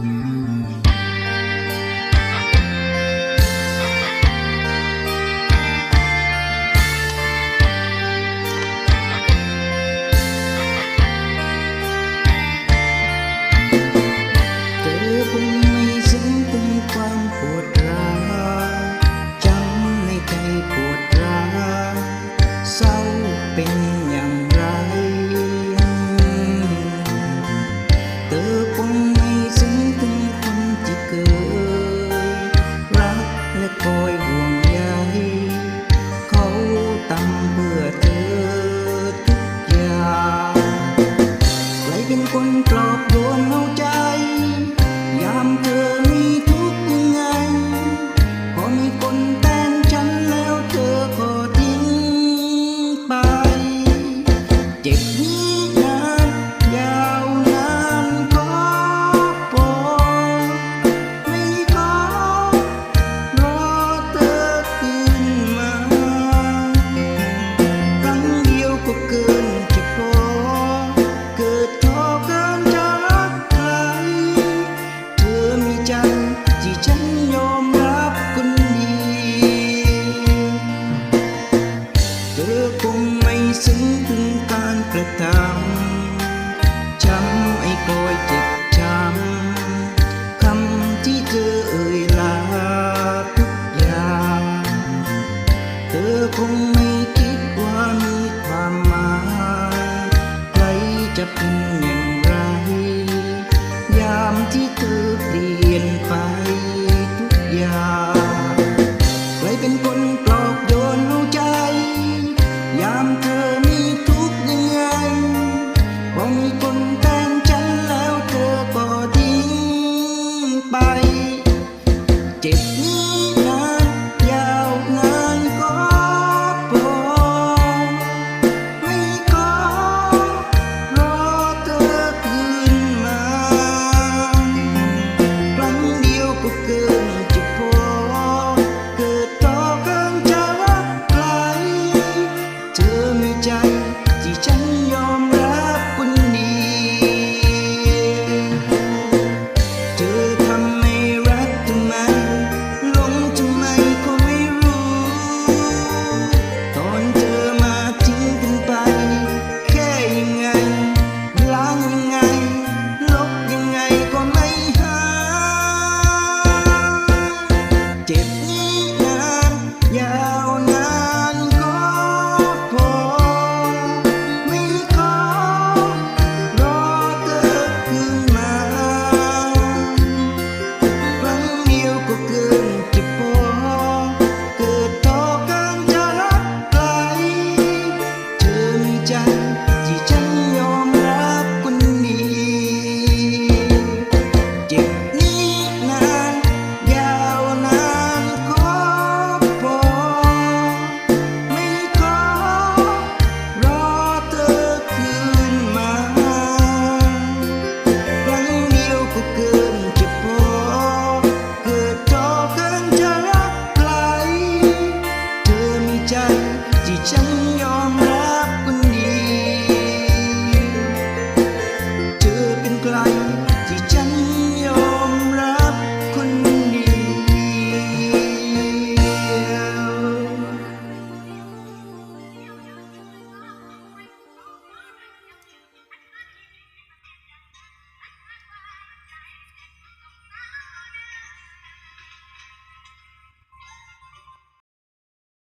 Mm-hmm. คอยห่วงใยเขาทำเพื่อทุกอย่างใครเป็นคนปลอบ ตัช้ำไอ้กอยเจ็บช้ำคำที่เธอเอ่ยลาทุกอย่างเธอคงไม่คิดว่ามีความหมายใครจะเป็นอย่างไร ยามที่เธอเปลี่ยน 想。